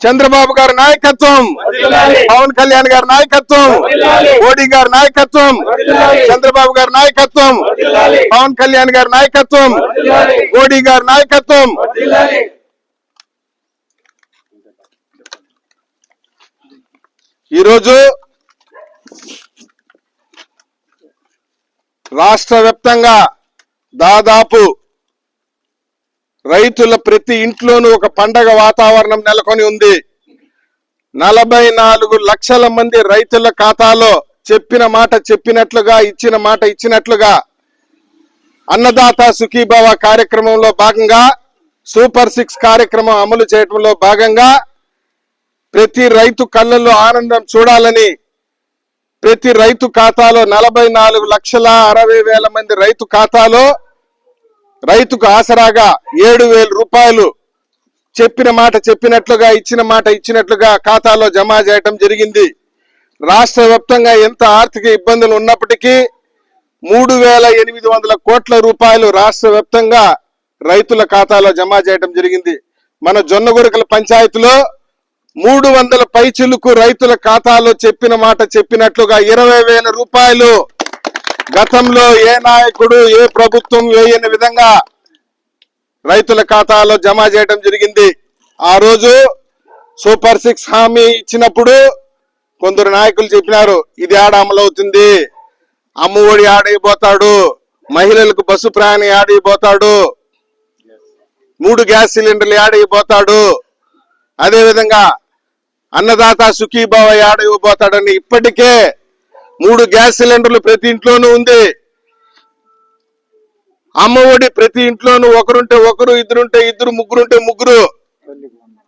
చంద్రబాబు గారి నాయకత్వం పవన్ కళ్యాణ్ గారి నాయకత్వం మోడీ గారి నాయకత్వం చంద్రబాబు గారి నాయకత్వం పవన్ కళ్యాణ్ గారి నాయకత్వం మోడీ గారి నాయకత్వం. ఈరోజు రాష్ట్ర వ్యాప్తంగా దాదాపు రైతుల ప్రతి ఇంట్లోనూ ఒక పండగ వాతావరణం నెలకొని ఉంది. నలభై నాలుగు లక్షల మంది రైతుల ఖాతాలో చెప్పిన మాట చెప్పినట్లుగా ఇచ్చిన మాట ఇచ్చినట్లుగా అన్నదాత సుఖీభావ కార్యక్రమంలో భాగంగా సూపర్ సిక్స్ కార్యక్రమం అమలు చేయడంలో భాగంగా ప్రతి రైతు కళ్ళల్లో ఆనందం చూడాలని ప్రతి రైతు ఖాతాలో నలభై నాలుగు లక్షల అరవై వేల మంది రైతు ఖాతాలో రైతుకు ఆసరాగా ఏడు వేల రూపాయలు చెప్పిన మాట చెప్పినట్లుగా ఇచ్చిన మాట ఇచ్చినట్లుగా ఖాతాలో జమ చేయటం జరిగింది. రాష్ట్ర వ్యాప్తంగా ఎంత ఆర్థిక ఇబ్బందులు ఉన్నప్పటికీ మూడు వేల ఎనిమిది వందల కోట్ల రూపాయలు రాష్ట్ర వ్యాప్తంగా రైతుల ఖాతాలో జమ చేయడం జరిగింది. మన జొన్నగురకల పంచాయతీలో మూడు వందల పైచిలుకు రైతుల ఖాతాలో చెప్పిన మాట చెప్పినట్లుగా ఇరవై వేల రూపాయలు గతంలో ఏ నాయకుడు ఏ ప్రభుత్వం వేయని విధంగా రైతుల ఖాతాలో జమ చేయడం జరిగింది. ఆ రోజు సూపర్ సిక్స్ హామీ ఇచ్చినప్పుడు కొందరు నాయకులు చెప్పినారు ఇది ఆడ అమలవుతుంది అమ్మఒడి ఆడైపోతాడు. మహిళలకు బస్సు ప్రయాణం ఆడైపోతాడు. మూడు గ్యాస్ సిలిండర్లు ఆడైపోతాడు. అదేవిధంగా అన్నదాత సుఖీభావ ఆడైపోతాడని ఇప్పటికే మూడు గ్యాస్ సిలిండర్లు ప్రతి ఇంట్లోనూ ఉంది. అమ్మఒడి ప్రతి ఇంట్లోనూ ఒకరుంటే ఒకరు ఇద్దరుంటే ఇద్దరు ముగ్గురుంటే ముగ్గురు.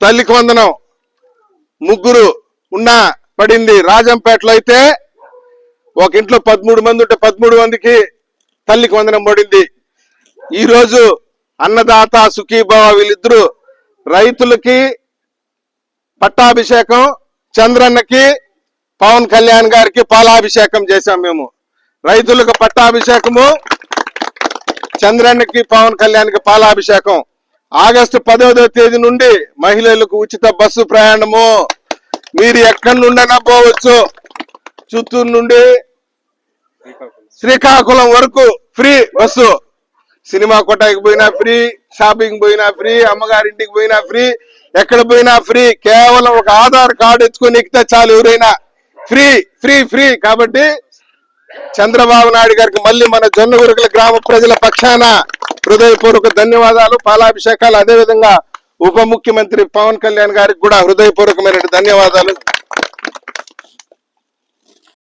తల్లికి వందనం. ముగ్గురు ఉన్నా పడింది. రాజంపేటలో అయితే ఒక ఇంట్లో పదమూడు మంది ఉంటే పదమూడు మందికి తల్లికి వందనం పడింది. ఈరోజు అన్నదాత సుఖీభావ వీళ్ళిద్దరు రైతులకి పట్టాభిషేకం చంద్రన్నకి పవన్ కళ్యాణ్ గారికి పాలాభిషేకం చేశాం మేము. రైతులకు పట్టాభిషేకము చంద్రన్నకి పవన్ కళ్యాణ్కి పాలాభిషేకం. ఆగస్టు పదవ తేదీ నుండి మహిళలకు ఉచిత బస్సు ప్రయాణము. మీరు ఎక్కడి నుండైనా పోవచ్చు. చిత్తూరు నుండి శ్రీకాకుళం వరకు ఫ్రీ బస్సు. సినిమా కొట్టాకి పోయినా ఫ్రీ షాపింగ్ పోయినా ఫ్రీ అమ్మగారింటికి పోయినా ఫ్రీ ఎక్కడ పోయినా ఫ్రీ. కేవలం ఒక ఆధార్ కార్డు ఎత్తుకొని ఎక్కితే చాలు ఎవరైనా. Free free free. కాబట్టి చంద్రబాబు నాయుడు గారికి మళ్ళీ మన జొన్నగురుకుల గ్రామ ప్రజల పక్షాన హృదయపూర్వక ధన్యవాదాలు పాలాభిషేకాలు. అదేవిధంగా ఉప ముఖ్యమంత్రి పవన్ కళ్యాణ్ గారికి కూడా హృదయపూర్వకమైన ధన్యవాదాలు.